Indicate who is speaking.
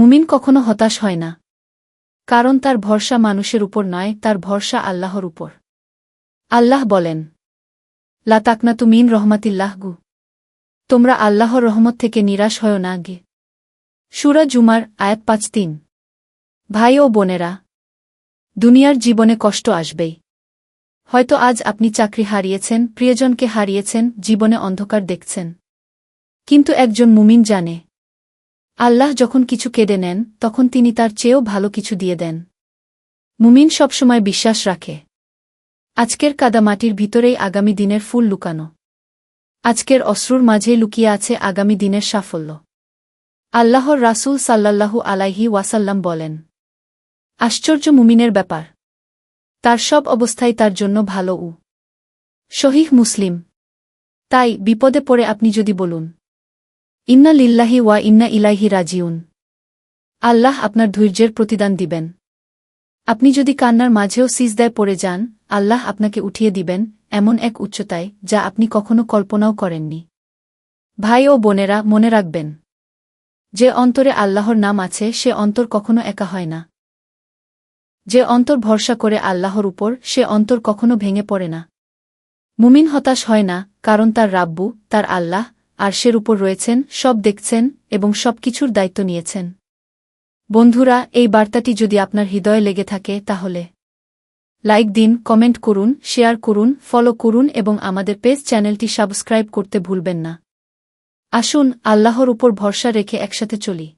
Speaker 1: মুমিন কখনো হতাশ হয় না। কারণ তার ভরসা মানুষের উপর নয়, তার ভরসা আল্লাহর উপর। আল্লাহ বলেন, লা তাকনা তু মিন রহমাতিল্লাহ গু। তোমরা আল্লাহর রহমত থেকে নিরাশ হয় না গে। সুরা জুমার আয়াত পাঁচ তিন। ভাই ও বোনেরা, দুনিয়ার জীবনে কষ্ট আসবেই। হয়তো আজ আপনি চাকরি হারিয়েছেন, প্রিয়জনকে হারিয়েছেন, জীবনে অন্ধকার দেখছেন। কিন্তু একজন মুমিন জানে আল্লাহ যখন কিছু কেড়ে নেন, তখন তিনি তার চেয়েও ভালো কিছু দিয়ে দেন। মুমিন সবসময় বিশ্বাস রাখে। আজকের কাদামাটির ভিতরেই আগামী দিনের ফুল লুকানো। আজকের অশ্রুর মাঝেই লুকিয়ে আছে আগামী দিনের সাফল্য। আল্লাহর রাসূল সাল্লাল্লাহু আলাইহি ওয়াসাল্লাম বলেন, আশ্চর্য মুমিনের ব্যাপার। তার সব অবস্থাই তার জন্য ভালো উ। শহীহ মুসলিম। তাই বিপদে পড়ে আপনি যদি বলুন ইন্না লিল্লাহি ওয়া ইন্না ইলাইহি রাজিউন। আল্লাহ আপনার ধৈর্যের প্রতিদান দিবেন। আপনি যদি কান্নার মাঝেও সিজদায় পড়ে যান, আল্লাহ আপনাকে উঠিয়ে দিবেন এমন এক উচ্চতায় যা আপনি কখনো কল্পনাও করেননি। ভাই ও বোনেরা, মনে রাখবেন, যে অন্তরে আল্লাহর নাম আছে, সে অন্তর কখনো একা হয় না। যে অন্তর ভরসা করে আল্লাহর উপর, সে অন্তর কখনো ভেঙে পড়ে না। মুমিন হতাশ হয় না, কারণ তার রাব্বু, তার আল্লাহ আর সের উপর রয়েছেন, সব দেখছেন এবং সব কিছুর দায়িত্ব নিয়েছেন। বন্ধুরা, এই বার্তাটি যদি আপনার হৃদয়ে লেগে থাকে তাহলে লাইক দিন, কমেন্ট করুন, শেয়ার করুন, ফলো করুন এবং আমাদের পেজ চ্যানেলটি সাবস্ক্রাইব করতে ভুলবেন না। আসুন, আল্লাহর উপর ভরসা রেখে একসাথে চলি।